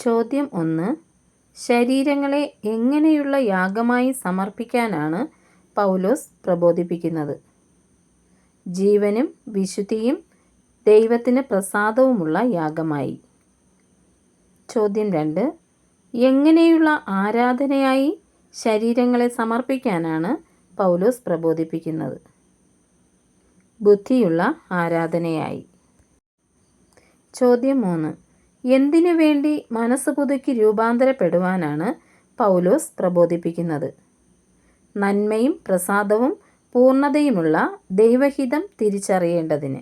ചോദ്യം ഒന്ന്. ശരീരങ്ങളെ എങ്ങനെയുള്ള യാഗമായി സമർപ്പിക്കാനാണ് പൗലോസ് പ്രബോധിപ്പിക്കുന്നത്. ജീവനും വിശുദ്ധിയും ദൈവത്തിന് പ്രസാദവുമുള്ള യാഗമായി. ചോദ്യം രണ്ട്. എങ്ങനെയുള്ള ആരാധനയായി ശരീരങ്ങളെ സമർപ്പിക്കാനാണ് പൗലോസ് പ്രബോധിപ്പിക്കുന്നത്. ബുദ്ധിയുള്ള ആരാധനയായി. ചോദ്യം മൂന്ന്. എന്തിനു വേണ്ടി മനസ്സ് പുതുക്കി രൂപാന്തരപ്പെടുവാനാണ് പൗലോസ് പ്രബോധിപ്പിക്കുന്നത്. നന്മയും പ്രസാദവും പൂർണതയുമുള്ള ദൈവഹിതം തിരിച്ചറിയേണ്ടതിന്.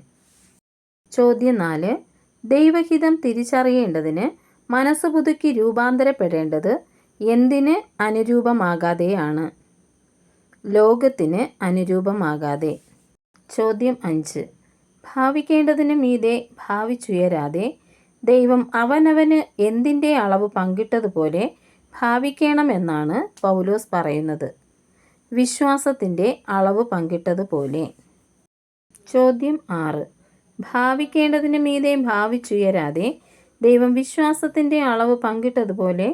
ചോദ്യം നാല്. ദൈവഹിതം തിരിച്ചറിയേണ്ടതിന് മനസ്സ് പുതുക്കി രൂപാന്തരപ്പെടേണ്ടത് എന്തിന് അനുരൂപമാകാതെയാണ്? ലോകത്തിന് അനുരൂപമാകാതെ. ചോദ്യം അഞ്ച്. ഭാവിക്കേണ്ടതിന് മീതെ ഭാവിച്ചുയരാതെ ദൈവം അവനവന് എന്തിന്റെ അളവ് പങ്കിട്ടതുപോലെ ഭാവിക്കണമെന്നാണ് പൗലോസ് പറയുന്നത്. വിശ്വാസത്തിന്റെ അളവ് പങ്കിട്ടതുപോലെ. ചോദ്യം ആറ്. ഭാവിക്കേണ്ടതിന് മീതെ ഭാവിച്ചുയരാതെ ദൈവം വിശ്വാസത്തിന്റെ അളവ് പങ്കിട്ടതുപോലെ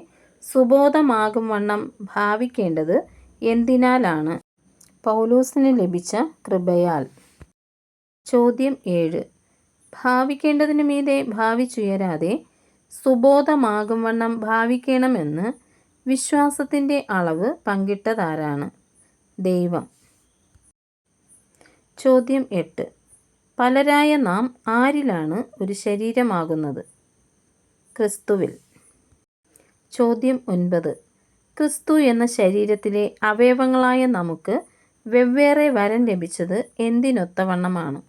സുബോധമാകും വണ്ണം ഭാവിക്കേണ്ടത് എന്തിനാലാണ്? പൗലോസിന് ലഭിച്ച കൃപയാൽ. ചോദ്യം ഏഴ്. ഭാവിക്കേണ്ടതിന് മീതെ ഭാവിച്ചുയരാതെ സുബോധമാകും വണ്ണം ഭാവിക്കണമെന്ന് വിശ്വാസത്തിന്റെ അളവ് പങ്കിട്ടതാരാണ്? ദൈവം. ചോദ്യം എട്ട്. പലരായ നാം ആരിലാണ് ഒരു ശരീരമാകുന്നത്? ക്രിസ്തുവിൽ. ചോദ്യം ഒൻപത്. ക്രിസ്തു എന്ന ശരീരത്തിലെ അവയവങ്ങളായ നമുക്ക് വെവ്വേറെ വരം ലഭിച്ചത് എന്തിനൊത്തവണ്ണമാണ്?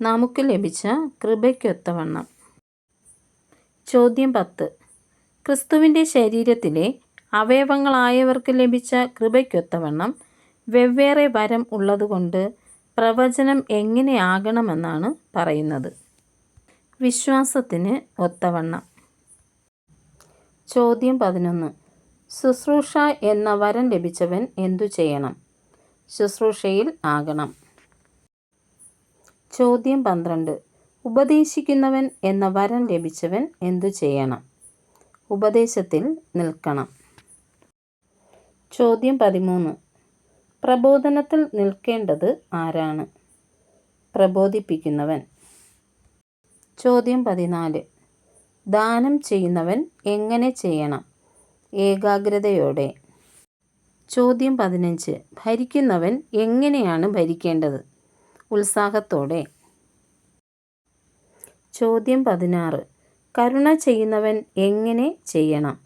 നമുക്ക് ലഭിച്ച കൃപയ്ക്കൊത്തവണ്ണം. ചോദ്യം പത്ത്. ക്രിസ്തുവിന്റെ ശരീരത്തിലെ അവയവങ്ങളായവർക്ക് ലഭിച്ച കൃപയ്ക്കൊത്തവണ്ണം വെവ്വേറെ വരം ഉള്ളതുകൊണ്ട് പ്രവചനം എങ്ങനെയാകണമെന്നാണ് പറയുന്നത്. വിശ്വാസത്തിന് ഒത്തവണ്ണം. ചോദ്യം പതിനൊന്ന്. ശുശ്രൂഷ എന്ന വരം ലഭിച്ചവൻ എന്തു ചെയ്യണം? ശുശ്രൂഷയിൽ ആകണം. ചോദ്യം പന്ത്രണ്ട്. ഉപദേശിക്കുന്നവൻ എന്ന വരം ലഭിച്ചവൻ എന്തു ചെയ്യണം? ഉപദേശത്തിൽ നിൽക്കണം. ചോദ്യം പതിമൂന്ന്. പ്രബോധനത്തിൽ നിൽക്കേണ്ടത് ആരാണ്? പ്രബോധിപ്പിക്കുന്നവൻ. ചോദ്യം പതിനാല്. ദാനം ചെയ്യുന്നവൻ എങ്ങനെ ചെയ്യണം? ഏകാഗ്രതയോടെ. ചോദ്യം പതിനഞ്ച്. ഭരിക്കുന്നവൻ എങ്ങനെയാണ് ഭരിക്കേണ്ടത്? ഉത്സാഹത്തോടെ. ചോദ്യം പതിനാറ്. കരുണ ചെയ്യുന്നവൻ എങ്ങനെ ചെയ്യണം?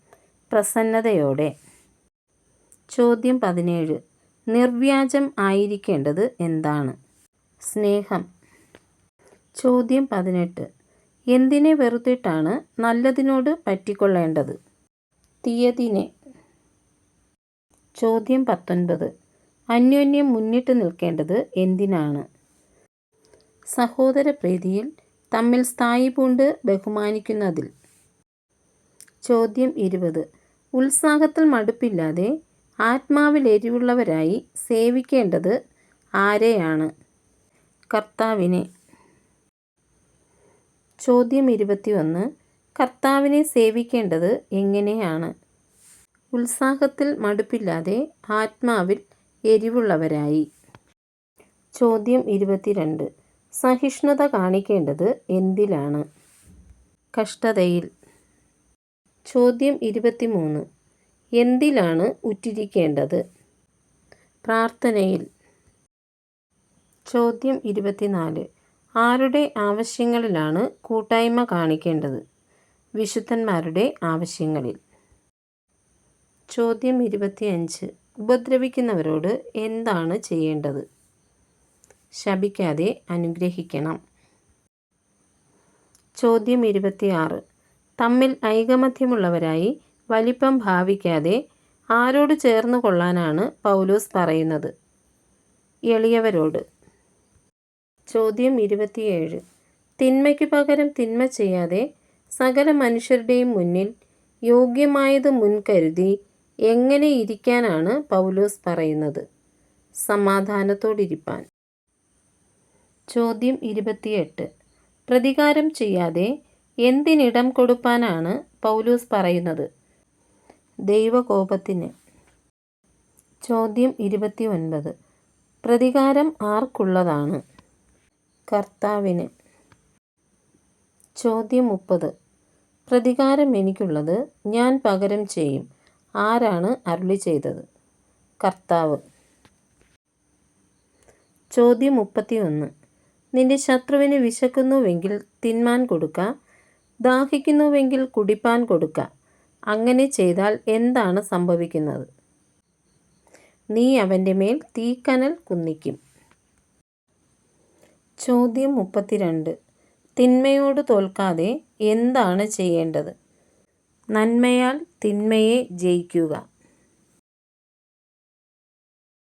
പ്രസന്നതയോടെ. ചോദ്യം പതിനേഴ്. നിർവ്യാജം ആയിരിക്കേണ്ടത് എന്താണ്? സ്നേഹം. ചോദ്യം പതിനെട്ട്. എന്തിനെ വെറുത്തിട്ടാണ് നല്ലതിനോട് പറ്റിക്കൊള്ളേണ്ടത്? തീയതിനെ. ചോദ്യം പത്തൊൻപത്. അന്യോന്യം മുന്നിട്ട് നിൽക്കേണ്ടത് എന്തിനാണ്? സഹോദര പ്രീതിയിൽ തമ്മിൽ സ്ഥായി പൂണ്ട് ബഹുമാനിക്കുന്നതിൽ. ചോദ്യം ഇരുപത്. ഉത്സാഹത്തിൽ മടുപ്പില്ലാതെ ആത്മാവിൽ എരിവുള്ളവരായി സേവിക്കേണ്ടത് ആരെയാണ്? കർത്താവിനെ. ചോദ്യം ഇരുപത്തിയൊന്ന്. കർത്താവിനെ സേവിക്കേണ്ടത് എങ്ങനെയാണ്? ഉത്സാഹത്തിൽ മടുപ്പില്ലാതെ ആത്മാവിൽ എരിവുള്ളവരായി. ചോദ്യം ഇരുപത്തിരണ്ട്. സഹിഷ്ണുത കാണിക്കേണ്ടത് എന്തിലാണ്? കഷ്ടതയിൽ. ചോദ്യം ഇരുപത്തിമൂന്ന്. എന്തിലാണ് ഉറ്റിരിക്കേണ്ടത്? പ്രാർത്ഥനയിൽ. ചോദ്യം ഇരുപത്തിനാല്. ആരുടെ ആവശ്യങ്ങളിലാണ് കൂട്ടായ്മ കാണിക്കേണ്ടത്? വിശുദ്ധന്മാരുടെ ആവശ്യങ്ങളിൽ. ചോദ്യം ഇരുപത്തിയഞ്ച്. ഉപദ്രവിക്കുന്നവരോട് എന്താണ് ചെയ്യേണ്ടത്? ശപിക്കാതെ അനുഗ്രഹിക്കണം. ചോദ്യം ഇരുപത്തിയാറ്. തമ്മിൽ ഐകമത്യമുള്ളവരായി വലിപ്പം ഭാവിക്കാതെ ആരോട് ചേർന്ന് കൊള്ളാനാണ് പൗലോസ് പറയുന്നത്. എളിയവരോട്. ചോദ്യം ഇരുപത്തിയേഴ്. തിന്മയ്ക്ക് പകരം തിന്മ ചെയ്യാതെ സകല മനുഷ്യരുടെയും മുന്നിൽ യോഗ്യമായത് മുൻകരുതി എങ്ങനെ ഇരിക്കാനാണ് പൗലോസ് പറയുന്നത്? സമാധാനത്തോടിരിപ്പാൻ. ചോദ്യം ഇരുപത്തിയെട്ട്. പ്രതികാരം ചെയ്യാതെ എന്തിനിടം കൊടുപ്പാനാണ് പൗലൂസ് പറയുന്നത്? ദൈവകോപത്തിന്. ചോദ്യം ഇരുപത്തി ഒൻപത് പ്രതികാരം ആർക്കുള്ളതാണ്? കർത്താവിന്. ചോദ്യം മുപ്പത്. പ്രതികാരം എനിക്കുള്ളത് ഞാൻ പകരം ചെയ്യും. ആരാണ് അരുളി ചെയ്തത്? കർത്താവ്. ചോദ്യം മുപ്പത്തി ഒന്ന് നിന്റെ ശത്രുവിന് വിശക്കുന്നുവെങ്കിൽ തിന്മാൻ കൊടുക്ക ദാഹിക്കുന്നുവെങ്കിൽ കുടിപ്പാൻ കൊടുക്ക. അങ്ങനെ ചെയ്താൽ എന്താണ് സംഭവിക്കുന്നത്? നീ അവന്റെ മേൽ തീക്കനൽ കുന്നിക്കും. ചോദ്യം മുപ്പത്തിരണ്ട്. തിന്മയോട് തോൽക്കാതെ എന്താണ് ചെയ്യേണ്ടത്? നന്മയാൽ തിന്മയെ ജയിക്കുക.